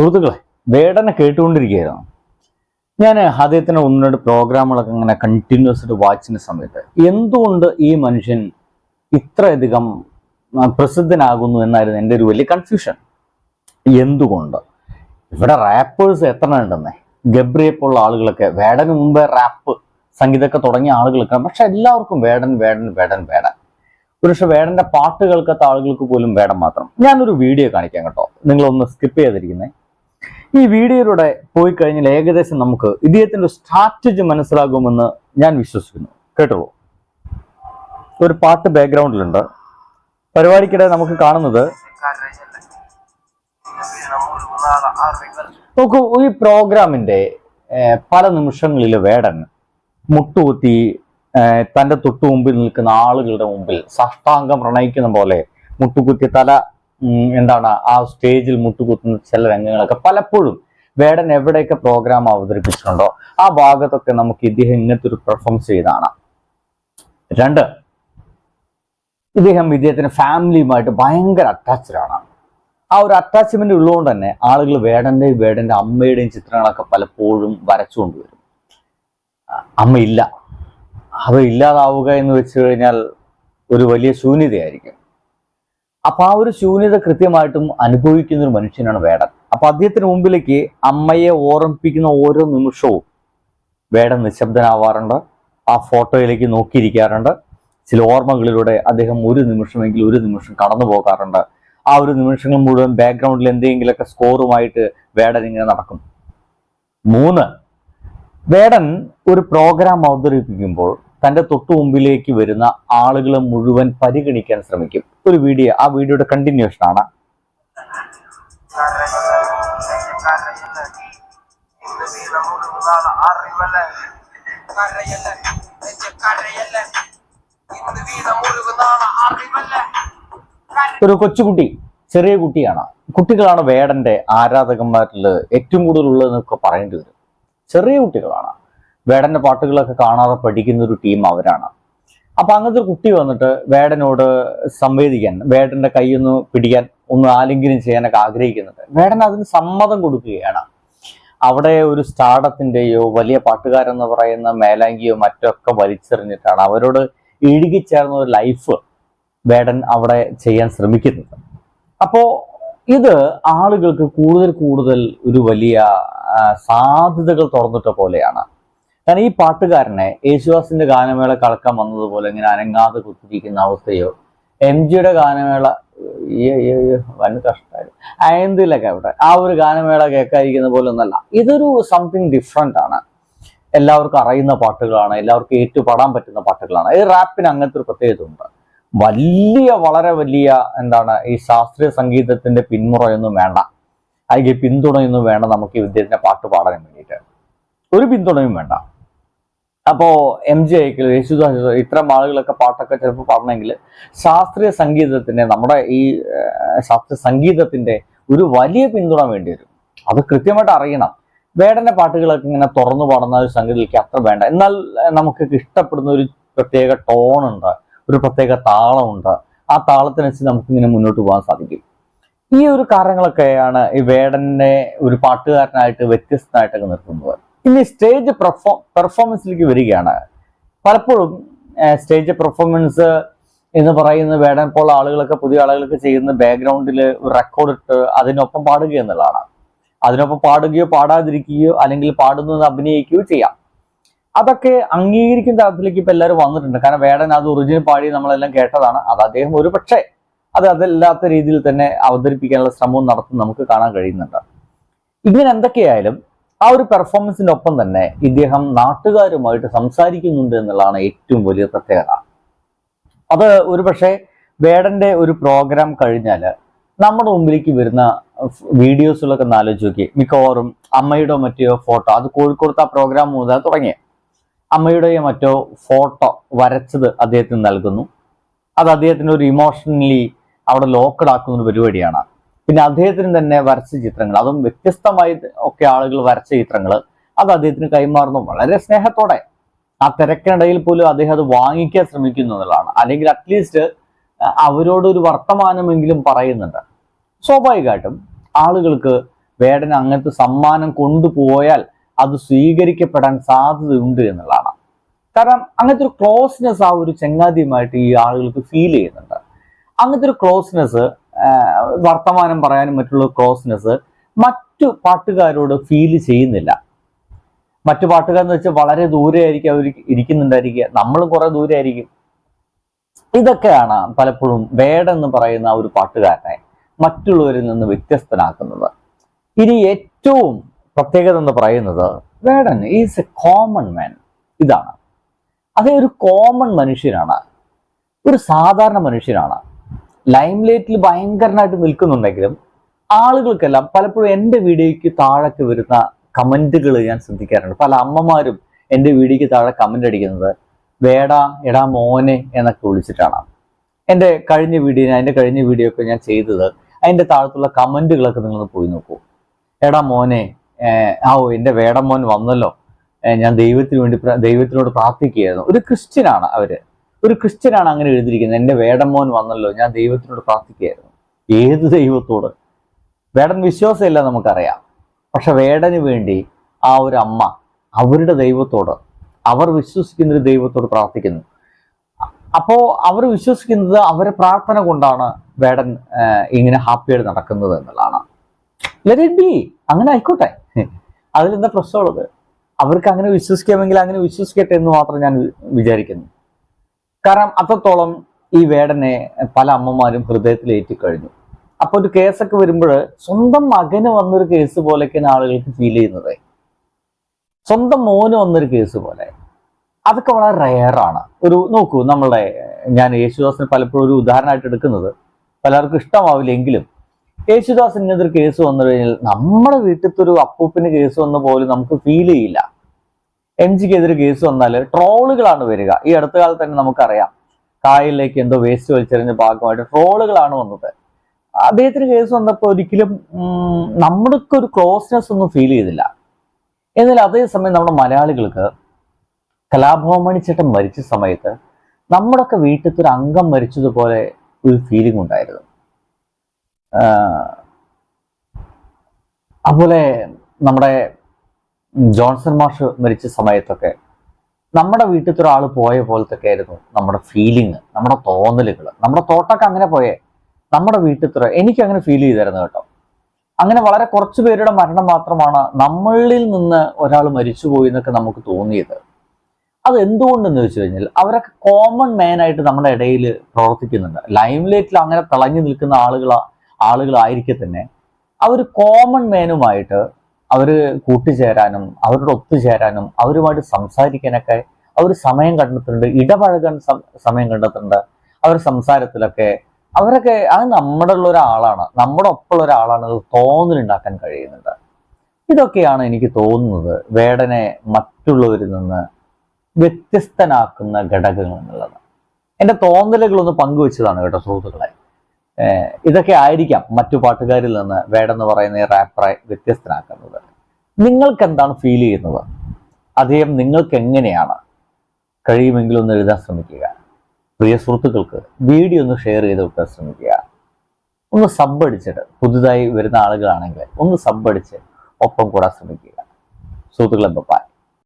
സുഹൃത്തുക്കളെ വേടനെ കേട്ടുകൊണ്ടിരിക്കുകയായിരുന്നു. ഞാൻ അദ്ദേഹത്തിന്റെ ഒന്ന് രണ്ട് പ്രോഗ്രാമുകളൊക്കെ ഇങ്ങനെ കണ്ടിന്യൂസ് ആയിട്ട് വാച്ചിന് സമയത്ത് എന്തുകൊണ്ട് ഈ മനുഷ്യൻ ഇത്രയധികം പ്രസിദ്ധനാകുന്നു എന്നായിരുന്നു എന്റെ ഒരു വലിയ കൺഫ്യൂഷൻ എന്തുകൊണ്ട്? ഇവിടെ റാപ്പേഴ്സ് എത്ര ഉണ്ടെന്നേ? ഗബ്രിയെ പോലുള്ള ആളുകളൊക്കെ വേടന് മുമ്പേ റാപ്പ് സംഗീതമൊക്കെ തുടങ്ങിയ ആളുകളൊക്കെ പക്ഷെ എല്ലാവർക്കും വേടൻ വേടൻ വേടൻ വേടൻ. പുരുഷ വേടന്റെ പാട്ട് കേൾക്കാത്ത ആളുകൾക്ക് പോലും വേടം മാത്രം. ഞാനൊരു വീഡിയോ കാണിക്കാം കേട്ടോ. നിങ്ങളൊന്ന് സ്കിപ്പ് ചെയ്തിരിക്കുന്നേ ഈ വീഡിയോയിലൂടെ പോയി കഴിഞ്ഞാൽ ഏകദേശം നമുക്ക് ഇദ്ദേഹത്തിന്റെ സ്ട്രാറ്റജി മനസ്സിലാകുമെന്ന് ഞാൻ വിശ്വസിക്കുന്നു. കേട്ടോ ഒരു പാട്ട് ബാക്ക്ഗ്രൗണ്ടിലുണ്ട് പരിപാടിക്കിടെ നമുക്ക് കാണുന്നത് നോക്കൂ ഈ പ്രോഗ്രാമിന്റെ പല നിമിഷങ്ങളിൽ വേടൻ മുട്ടുകുത്തി തന്റെ തൊട്ടു മുമ്പിൽ നിൽക്കുന്ന ആളുകളുടെ മുമ്പിൽ സാഷ്ടാംഗം പ്രണയിക്കുന്ന പോലെ മുട്ടുകുത്തി തല എന്താണ് ആ സ്റ്റേജിൽ മുട്ടുകുത്തുന്ന ചില രംഗങ്ങളൊക്കെ പലപ്പോഴും വേടൻ എവിടെയൊക്കെ പ്രോഗ്രാം അവതരിപ്പിച്ചിട്ടുണ്ടോ ആ ഭാഗത്തൊക്കെ നമുക്ക് ഇദ്ദേഹം ഇങ്ങനത്തെ ഒരു പെർഫോമൻസ് ചെയ്താണ്. രണ്ട് ഇദ്ദേഹം ഇദ്ദേഹത്തിന്റെ ഫാമിലിയുമായിട്ട് ഭയങ്കര അറ്റാച്ച്ഡ് ആണ്. ആ ഒരു അറ്റാച്ച്മെന്റ് ഉള്ളതുകൊണ്ട് തന്നെ ആളുകൾ വേടന്റെയും വേടന്റെ അമ്മയുടെയും ചിത്രങ്ങളൊക്കെ പലപ്പോഴും വരച്ചുകൊണ്ടുവരും അമ്മയില്ല. അവ ഇല്ലാതാവുക എന്ന് വെച്ച് കഴിഞ്ഞാൽ ഒരു വലിയ ശൂന്യതയായിരിക്കും. അപ്പൊ ആ ഒരു ശൂന്യത കൃത്യമായിട്ടും അനുഭവിക്കുന്ന ഒരു മനുഷ്യനാണ് വേടൻ. അപ്പൊ അദ്ദേഹത്തിന് മുമ്പിലേക്ക് അമ്മയെ ഓർമ്മിപ്പിക്കുന്ന ഓരോ നിമിഷവും വേടൻ നിശബ്ദനാവാറുണ്ട്. ആ ഫോട്ടോയിലേക്ക് നോക്കിയിരിക്കാറുണ്ട്. ചില ഓർമ്മകളിലൂടെ അദ്ദേഹം ഒരു നിമിഷമെങ്കിലും ഒരു നിമിഷം കടന്നു പോകാറുണ്ട്. ആ ഒരു നിമിഷങ്ങൾ മുഴുവൻ ബാക്ക്ഗ്രൗണ്ടിൽ എന്തെങ്കിലുമൊക്കെ സ്കോറുമായിട്ട് വേടൻ ഇങ്ങനെ നടക്കും. മൂന്ന് വേടൻ ഒരു പ്രോഗ്രാം അവതരിപ്പിക്കുമ്പോൾ തന്റെ തൊട്ടു മുമ്പിലേക്ക് വരുന്ന ആളുകളെ മുഴുവൻ പരിഗണിക്കാൻ ശ്രമിക്കും. ഒരു വീഡിയോ ആ വീഡിയോയുടെ കണ്ടിന്യൂഷൻ ആണ്. ഒരു കൊച്ചുകുട്ടി ചെറിയ കുട്ടിയാണ്. കുട്ടികളാണ് വേടന്റെ ആരാധകന്മാരിൽ ഏറ്റവും കൂടുതൽ ഉള്ളതെന്നൊക്കെ പറയേണ്ടി വരും. ചെറിയ കുട്ടികളാണ്. വേടന്റെ പാട്ടുകളൊക്കെ കാണാതെ പഠിക്കുന്ന ഒരു ടീം അവരാണ്. അപ്പൊ അങ്ങനത്തെ ഒരു കുട്ടി വന്നിട്ട് വേടനോട് സംവേദിക്കാൻ വേടന്റെ കൈയൊന്ന് പിടിക്കാൻ ഒന്ന് ആലിംഗനം ചെയ്യാനൊക്കെ ആഗ്രഹിക്കുന്നുണ്ട്. വേടൻ അതിന് സമ്മതം കൊടുക്കുകയാണ്. അവിടെ ഒരു സ്റ്റാർഡത്തിന്റെയോ വലിയ പാട്ടുകാരെന്ന് പറയുന്ന മേലാങ്കിയോ മറ്റൊക്കെ വലിച്ചെറിഞ്ഞിട്ടാണ് അവരോട് ഇഴുകിച്ചേർന്ന ഒരു ലൈഫ് വേടൻ അവിടെ ചെയ്യാൻ ശ്രമിക്കുന്നത് അപ്പോൾ ഇത് ആളുകൾക്ക് കൂടുതൽ കൂടുതൽ ഒരു വലിയ സാധ്യതകൾ തുറന്നിട്ട പോലെയാണ്. കാരണം ഈ പാട്ടുകാരനെ യേശുദാസിന്റെ ഗാനമേള കളക്കാൻ വന്നതുപോലെ ഇങ്ങനെ അനങ്ങാതെ കുത്തിരിക്കുന്ന അവസ്ഥയോ? എം ജിയുടെ ഗാനമേള വൻ കഷ്ടമായി അയന്തിലൊക്കെ അവിടെ ആ ഒരു ഗാനമേള കേൾക്കാതിരിക്കുന്ന പോലെ ഒന്നല്ല ഇതൊരു സംതിങ് ഡിഫറെന്റ് ആണ്. എല്ലാവർക്കും അറിയുന്ന പാട്ടുകളാണ്. എല്ലാവർക്കും ഏറ്റുപാടാൻ പറ്റുന്ന പാട്ടുകളാണ്. ഈ റാപ്പിന് അങ്ങനത്തെ ഒരു പ്രത്യേകത ഉണ്ട് വലിയ വളരെ വലിയ എന്താണ് ഈ ശാസ്ത്രീയ സംഗീതത്തിന്റെ പിന്മുറയൊന്നും വേണ്ട. അല്ലെങ്കിൽ പിന്തുണയൊന്നും വേണ്ട നമുക്ക് ഈ വിദ്യാർത്ഥിനെ പാട്ട് പാടാൻ വേണ്ടിയിട്ട്. ഒരു പിന്തുണയും വേണ്ട. അപ്പോ എം ജി ഐക്കിൽ യേശുദാസ് ഇത്തരം ആളുകളൊക്കെ പാട്ടൊക്കെ ചിലപ്പോൾ പാടണമെങ്കിൽ ശാസ്ത്രീയ സംഗീതത്തിന്റെ നമ്മുടെ ഈ ശാസ്ത്രീയ സംഗീതത്തിന്റെ ഒരു വലിയ പിന്തുണ വേണ്ടി വരും. അത് കൃത്യമായിട്ട് അറിയണം. വേടന്റെ പാട്ടുകളൊക്കെ ഇങ്ങനെ തുറന്നു പാടുന്ന ഒരു സംഗീതത്തിലേക്ക് അത്ര വേണ്ട. എന്നാൽ നമുക്ക് ഇഷ്ടപ്പെടുന്ന ഒരു പ്രത്യേക ടോണുണ്ട് ഒരു പ്രത്യേക താളമുണ്ട് ആ താളത്തിനനുസരിച്ച് നമുക്കിങ്ങനെ മുന്നോട്ട് പോകാൻ സാധിക്കും. ഈ ഒരു കാര്യങ്ങളൊക്കെയാണ് ഈ വേടനെ ഒരു പാട്ടുകാരനായിട്ട് വ്യത്യസ്തനായിട്ടൊക്കെ നിർത്തുന്നത് ഇനി സ്റ്റേജ് പെർഫോ പെർഫോമൻസിലേക്ക് വരികയാണ്. പലപ്പോഴും സ്റ്റേജ് പെർഫോമൻസ് എന്ന് പറയുന്ന വേടൻ പോലുള്ള ആളുകളൊക്കെ പുതിയ ആളുകളൊക്കെ ചെയ്യുന്ന ബാക്ക്ഗ്രൗണ്ടിൽ റെക്കോർഡ് ഇട്ട് അതിനൊപ്പം പാടുക എന്നുള്ളതാണ്. അതിനൊപ്പം പാടുകയോ പാടാതിരിക്കുകയോ അല്ലെങ്കിൽ പാടുന്നു എന്ന് അഭിനയിക്കുകയോ ചെയ്യാം. അതൊക്കെ അംഗീകരിക്കുന്ന തരത്തിലേക്ക് ഇപ്പൊ എല്ലാവരും വന്നിട്ടുണ്ട്. കാരണം വേടൻ അത് ഒറിജിനൽ പാടി നമ്മളെല്ലാം കേട്ടതാണ്. അത് അദ്ദേഹം ഒരു പക്ഷേ അത് അതല്ലാത്ത രീതിയിൽ തന്നെ അവതരിപ്പിക്കാനുള്ള ശ്രമവും നടത്തും നമുക്ക് കാണാൻ കഴിയുന്നുണ്ട്. ഇങ്ങനെ എന്തൊക്കെയായാലും ആ ഒരു പെർഫോമൻസിന്റെ ഒപ്പം തന്നെ ഇദ്ദേഹം നാട്ടുകാരുമായിട്ട് സംസാരിക്കുന്നുണ്ട് എന്നുള്ളതാണ് ഏറ്റവും വലിയ പ്രത്യേകത. അത് ഒരു പക്ഷേ വേടന്റെ ഒരു പ്രോഗ്രാം കഴിഞ്ഞാൽ നമ്മുടെ മുമ്പിലേക്ക് വരുന്ന വീഡിയോസിലൊക്കെ ഒന്ന് ആലോചിച്ച് നോക്കി മിക്കവാറും അമ്മയുടെയോ മറ്റോ ഫോട്ടോ അത് കോഴിക്കോടത്തെ ആ പ്രോഗ്രാം മുതൽ തുടങ്ങിയ. അമ്മയുടെയോ മറ്റോ ഫോട്ടോ വരച്ചത് അദ്ദേഹത്തിന് നൽകുന്നു. അത് അദ്ദേഹത്തിന് ഒരു ഇമോഷണലി അവിടെ ലോക്കഡ് ആക്കുന്ന ഒരു പരിപാടിയാണ്. പിന്നെ അദ്ദേഹത്തിന് തന്നെ വരച്ച ചിത്രങ്ങൾ അതും വ്യത്യസ്തമായി ഒക്കെ ആളുകൾ വരച്ച ചിത്രങ്ങൾ അത് അദ്ദേഹത്തിന് കൈമാറുന്നു. വളരെ സ്നേഹത്തോടെ. ആ തിരക്കിനിടയിൽ പോലും അദ്ദേഹം അത് വാങ്ങിക്കാൻ ശ്രമിക്കുന്നു എന്നുള്ളതാണ്. അല്ലെങ്കിൽ അറ്റ്ലീസ്റ്റ് അവരോട് ഒരു വർത്തമാനമെങ്കിലും പറയുന്നുണ്ട്. സ്വാഭാവികമായിട്ടും ആളുകൾക്ക് വേടൻ അങ്ങനത്തെ സമ്മാനം കൊണ്ടുപോയാൽ അത് സ്വീകരിക്കപ്പെടാൻ സാധ്യതയുണ്ട് എന്നുള്ളതാണ്. കാരണം അങ്ങനത്തെ ഒരു ക്ലോസ്നെസ് ആ ഒരു ചങ്ങാതിയുമായിട്ട് ഈ ആളുകൾക്ക് ഫീൽ ചെയ്യുന്നുണ്ട്. അങ്ങനത്തെ ഒരു ക്ലോസ്നെസ് വർത്തമാനം പറയാനും മറ്റുള്ള ക്ലോസ്നെസ് മറ്റു പാട്ടുകാരോട് ഫീൽ ചെയ്യുന്നില്ല. മറ്റു പാട്ടുകാരെന്ന് വെച്ചാൽ വളരെ ദൂരെ ആയിരിക്കും അവർ ഇരിക്കുന്നുണ്ടായിരിക്കുക. നമ്മളും കുറെ ദൂരെ ആയിരിക്കും ഇതൊക്കെയാണ് പലപ്പോഴും വേടെന്ന് പറയുന്ന ഒരു പാട്ടുകാരനെ മറ്റുള്ളവരിൽ നിന്ന് വ്യത്യസ്തനാക്കുന്നത്. ഇനി ഏറ്റവും പ്രത്യേകത എന്ന് പറയുന്നത് Vedan is a common man ഇതാണ്. അതേ ഒരു കോമൺ മനുഷ്യനാണ്. ഒരു സാധാരണ മനുഷ്യനാണ്. ലൈം ലൈറ്റിൽ ഭയങ്കരനായിട്ട് നിൽക്കുന്നുണ്ടെങ്കിലും ആളുകൾക്കെല്ലാം പലപ്പോഴും എന്റെ വീഡിയോയ്ക്ക് താഴേക്ക് വരുന്ന കമന്റുകൾ ഞാൻ ശ്രദ്ധിക്കാറുണ്ട്. പല അമ്മമാരും എന്റെ വീഡിയോയ്ക്ക് താഴെ കമന്റ് അടിക്കുന്നത് വേടാ എടാ മോനെ എന്നൊക്കെ വിളിച്ചിട്ടാണ്. എന്റെ കഴിഞ്ഞ വീഡിയോ എന്റെ കഴിഞ്ഞ വീഡിയോ ഒക്കെ ഞാൻ ചെയ്തത് അതിന്റെ താഴത്തുള്ള കമന്റുകളൊക്കെ നിങ്ങൾ പോയി നോക്കൂ. എടാ മോനെ ആ ഓ എന്റെ വേടം മോൻ വന്നല്ലോ ഞാൻ ദൈവത്തിന് വേണ്ടി ദൈവത്തിനോട് പ്രാർത്ഥിക്കുകയായിരുന്നു. ഒരു ക്രിസ്ത്യനാണ് അവർ. ഒരു ക്രിസ്ത്യനാണ് അങ്ങനെ എഴുതിയിരിക്കുന്നത്. എന്റെ വേടമോൻ വന്നല്ലോ ഞാൻ ദൈവത്തിനോട് പ്രാർത്ഥിക്കുകയായിരുന്നു. ഏത് ദൈവത്തോട്? വേടൻ വിശ്വാസമില്ല നമുക്കറിയാം. പക്ഷെ വേടന് വേണ്ടി ആ ഒരു അമ്മ അവരുടെ ദൈവത്തോട് അവർ വിശ്വസിക്കുന്ന ഒരു ദൈവത്തോട് പ്രാർത്ഥിക്കുന്നു. അപ്പോ അവർ വിശ്വസിക്കുന്നത് അവരെ പ്രാർത്ഥന കൊണ്ടാണ് വേടൻ ഇങ്ങനെ ഹാപ്പിയായിട്ട് നടക്കുന്നത് എന്നുള്ളതാണ്. ലെറ്റ് ഇറ്റ് ബി അങ്ങനെ ആയിക്കോട്ടെ. അതിലെന്താ പ്രശ്നമുള്ളത്? അവർക്ക് അങ്ങനെ വിശ്വസിക്കാമെങ്കിൽ അങ്ങനെ വിശ്വസിക്കട്ടെ എന്ന് മാത്രം ഞാൻ വിചാരിക്കുന്നു. കാരണം അത്രത്തോളം ഈ വേടനെ പല അമ്മമാരും ഹൃദയത്തിൽ ഏറ്റിക്കഴിഞ്ഞു. അപ്പൊ ഒരു കേസൊക്കെ വരുമ്പോൾ സ്വന്തം മകന് വന്നൊരു കേസ് പോലെയൊക്കെയാണ് ആളുകൾക്ക് ഫീൽ ചെയ്യുന്നത്. സ്വന്തം മോന് വന്നൊരു കേസ് പോലെ. അതൊക്കെ വളരെ റെയറാണ് ഒരു നോക്കൂ നമ്മളുടെ ഞാൻ യേശുദാസിന് പലപ്പോഴും ഒരു ഉദാഹരണമായിട്ട് എടുക്കുന്നത്. പലർക്കും ഇഷ്ടമാവില്ലെങ്കിലും യേശുദാസിന് ഇങ്ങനത്തെ ഒരു കേസ് വന്നു കഴിഞ്ഞാൽ നമ്മുടെ വീട്ടിലത്തെ ഒരു അപ്പൂപ്പിന് കേസ് വന്ന പോലും നമുക്ക് ഫീൽ ചെയ്യില്ല. എം ജിക്കെതിരെ കേസ് വന്നാൽ ട്രോളുകളാണ് വരിക. ഈ അടുത്ത കാലത്ത് തന്നെ നമുക്കറിയാം. കായലിലേക്ക് എന്തോ വേസ്റ്റ് വലിച്ചെറിഞ്ഞ ഭാഗമായിട്ട് ട്രോളുകളാണ് വന്നത്. അദ്ദേഹത്തിന് കേസ് വന്നപ്പോൾ ഒരിക്കലും നമ്മൾക്ക് ഒരു ക്ലോസ്നെസ് ഒന്നും ഫീൽ ചെയ്തില്ല. എന്നാൽ അതേസമയം നമ്മുടെ മലയാളികൾക്ക് കലാഭവമണി ചേട്ടൻ മരിച്ച സമയത്ത് നമ്മുടെയൊക്കെ വീട്ടിലത്തെ ഒരു അംഗം മരിച്ചതുപോലെ ഒരു ഫീലിംഗ് ഉണ്ടായിരുന്നു. അതുപോലെ നമ്മുടെ ജോൺസൺ മാഷ് മരിച്ച സമയത്തൊക്കെ നമ്മുടെ വീട്ടിലത്തെ ഒരാൾ പോയ പോലത്തെ ആയിരുന്നു നമ്മുടെ ഫീലിംഗ് നമ്മുടെ തോന്നലുകൾ നമ്മുടെ തോട്ടൊക്കെ അങ്ങനെ പോയേ. നമ്മുടെ വീട്ടിലത്തെ എനിക്ക് അങ്ങനെ ഫീൽ ചെയ്തായിരുന്നു കേട്ടോ. അങ്ങനെ വളരെ കുറച്ച് പേരുടെ മരണം മാത്രമാണ് നമ്മളിൽ നിന്ന് ഒരാൾ മരിച്ചുപോയി എന്നൊക്കെ നമുക്ക് തോന്നിയത്. അത് എന്തുകൊണ്ടെന്ന് വെച്ച് കഴിഞ്ഞാൽ അവരൊക്കെ കോമൺ മാൻ ആയിട്ട് നമ്മുടെ ഇടയിൽ പ്രവർത്തിക്കുന്നുണ്ട്. ലൈം ലൈറ്റിൽ അങ്ങനെ തിളങ്ങി നിൽക്കുന്ന ആളുകൾ ആളുകളായിരിക്കെ തന്നെ. അവർ കോമൺ മാനുമായിട്ട് അവർ കൂട്ടുചേരാനും അവരോട് ഒത്തുചേരാനും അവരുമായിട്ട് സംസാരിക്കാനൊക്കെ അവർ സമയം കണ്ടെത്തുന്നുണ്ട് ഇടപഴകാൻ സമയം കണ്ടെത്തുന്നുണ്ട്. അവർ സംസാരത്തിലൊക്കെ അവരൊക്കെ അത് നമ്മുടെ ഉള്ള ഒരാളാണ് നമ്മുടെ ഒപ്പമുള്ള ഒരാളാണ് തോന്നലുണ്ടാക്കാൻ കഴിയുന്നുണ്ട്. ഇതൊക്കെയാണ് എനിക്ക് തോന്നുന്നത് വേടനെ മറ്റുള്ളവരിൽ നിന്ന് വ്യത്യസ്തനാക്കുന്ന ഘടകങ്ങൾ എന്നുള്ളത്. എന്റെ തോന്നലുകളൊന്ന് പങ്കുവെച്ചതാണ് കേട്ടോ സുഹൃത്തുക്കളെ. ഇതൊക്കെ ആയിരിക്കാം മറ്റു പാട്ടുകാരിൽ നിന്ന് വേടെന്ന് പറയുന്ന റാപ്പറെ വ്യത്യസ്തനാക്കുന്നത്. നിങ്ങൾക്ക് എന്താണ് ഫീൽ ചെയ്യുന്നത്? അദ്ദേഹം നിങ്ങൾക്ക് എങ്ങനെയാണ് കഴിയുമെങ്കിൽ ഒന്ന് എഴുതാൻ ശ്രമിക്കുക. പ്രിയ സുഹൃത്തുക്കൾക്ക് വീഡിയോ ഒന്ന് ഷെയർ ചെയ്ത് വെക്കാൻ ശ്രമിക്കുക. ഒന്ന് സബ് അടിച്ചിട്ട് പുതുതായി വരുന്ന ആളുകളാണെങ്കിൽ ഒന്ന് സബ് അടിച്ച് ഒപ്പം കൂടാൻ ശ്രമിക്കുക. സുഹൃത്തുക്കളെ ബപ്പാൻ